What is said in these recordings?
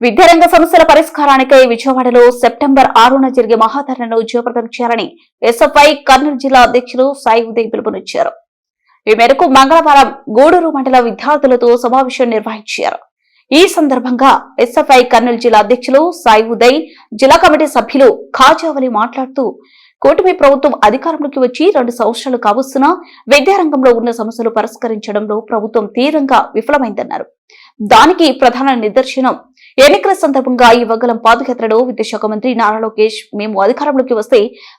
విద్యారంగ సమస్యల పరిష్కారానికై విజయవాడలో సెప్టెంబర్ ఆరున జరిగే మహాధరణను జయప్రదం చేయాలని ఎస్ఎఫ్ఐ కర్నూలు జిల్లా అధ్యక్షులు సాయి ఉదయ్ పిలుపునిచ్చారు. ఈ మేరకు మంగళవారం గూడూరు మండల విద్యార్థులతో సమావేశం నిర్వహించారు. ఈ సందర్భంగా ఎస్ఎఫ్ఐ కర్నూలు జిల్లా అధ్యక్షులు సాయి ఉదయ్ జిల్లా కమిటీ సభ్యులు ఖాజావలి మాట్లాడుతూ కూటమి ప్రభుత్వం అధికారంలోకి వచ్చి రెండు సంవత్సరాలు కావస్తున్నా విద్యారంగంలో ఉన్న సమస్యలు పరిష్కరించడంలో ప్రభుత్వం తీవ్రంగా విఫలమైందన్నారు. దానికి ప్రధాన నిదర్శనం ఎన్నికల సందర్భంగా ఈ వగ్గలం పాదయాత్రలో విద్యాశాఖ మంత్రి నారా లోకేష్ మేము అధికారంలోకి వస్తే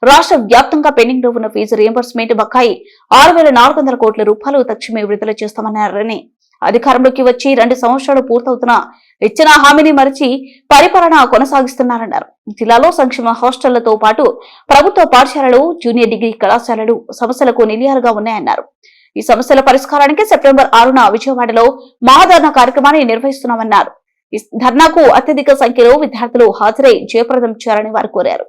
రాష్ట్ర వ్యాప్తంగా పెండింగ్లో ఉన్న ఫీజు రియంబర్స్మెంట్ బకాయి ఆరు వేల నాలుగు వందల కోట్ల రూపాయలు తక్షణమే విడుదల చేస్తామన్నారని. అధికారంలోకి వచ్చి రెండు సంవత్సరాలు పూర్తవుతున్న ఇచ్చిన హామీని మరిచి పరిపాలన కొనసాగిస్తున్నారన్నారు. జిల్లాలో సంక్షేమ హాస్టళ్ళతో పాటు ప్రభుత్వ పాఠశాలలు జూనియర్ డిగ్రీ కళాశాలలు సమస్యలకు నిలయాలుగా ఉన్నాయన్నారు. ఈ సమస్యల పరిష్కారానికి సెప్టెంబర్ ఆరున విజయవాడలో మహాధరణ కార్యక్రమాన్ని నిర్వహిస్తున్నామన్నారు. ధర్నాకు అత్యధిక సంఖ్యలో విద్యార్థులు హాజరై జయప్రదం చేయాలని వారు కోరారు.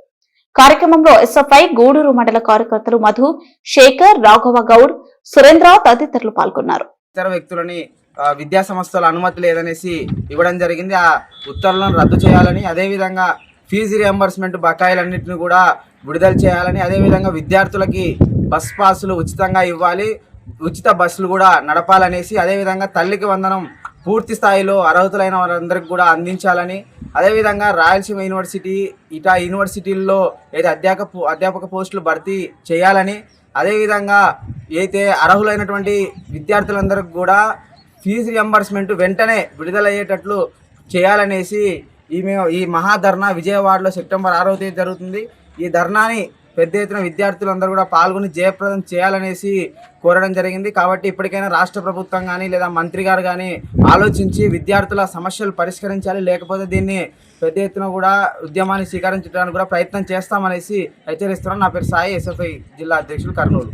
కార్యక్రమంలో ఎస్ఎఫ్ఐ గూడూరు మండల కార్యకర్తలు మధు శేఖర్ రాఘవ గౌడ్ సురేంద్ర తదితరులు పాల్గొన్నారు. ఇతర వ్యక్తులని విద్యా సంస్థల అనుమతి లేదనేసి ఇవ్వడం జరిగింది. ఆ ఉత్తర్వులను రద్దు చేయాలని అదేవిధంగా ఫీజు రియంబర్స్మెంట్ బకాయిలన్నింటినీ కూడా విడుదల చేయాలని అదేవిధంగా విద్యార్థులకి బస్ పాసులు ఉచితంగా ఇవ్వాలి ఉచిత బస్సులు కూడా నడపాలనేసి అదేవిధంగా తల్లికి వందనం పూర్తి స్థాయిలో అర్హతులైన వారందరికి కూడా అందించాలని అదేవిధంగా రాయలసీమ యూనివర్సిటీ ఇటా యూనివర్సిటీల్లో అయితే అధ్యాపక పో- అధ్యాపక పోస్టులు భర్తీ చేయాలని అదేవిధంగా అయితే అర్హులైనటువంటి విద్యార్థులందరికీ కూడా ఫీజు రియంబర్స్మెంట్ వెంటనే విడుదలయ్యేటట్లు చేయాలనేసి ఈ మేము ఈ మహాధర్నా విజయవాడలో సెప్టెంబర్ ఆరవ తేదీ జరుగుతుంది. ఈ ధర్నాని పెద్ద ఎత్తున విద్యార్థులందరూ కూడా పాల్గొని జయప్రదం చేయాలనేసి కోరడం జరిగింది. కాబట్టి ఇప్పటికైనా రాష్ట్ర ప్రభుత్వం కానీ లేదా మంత్రి గారు కానీ ఆలోచించి విద్యార్థుల సమస్యలు పరిష్కరించాలి. లేకపోతే దీన్ని పెద్ద ఎత్తున కూడా ఉద్యమాన్ని స్వీకరించడానికి కూడా ప్రయత్నం చేస్తామనేసి హెచ్చరిస్తున్నాను. నా పేరు సాయి ఎస్ఎఫ్ఐ జిల్లా అధ్యక్షులు కర్నూలు.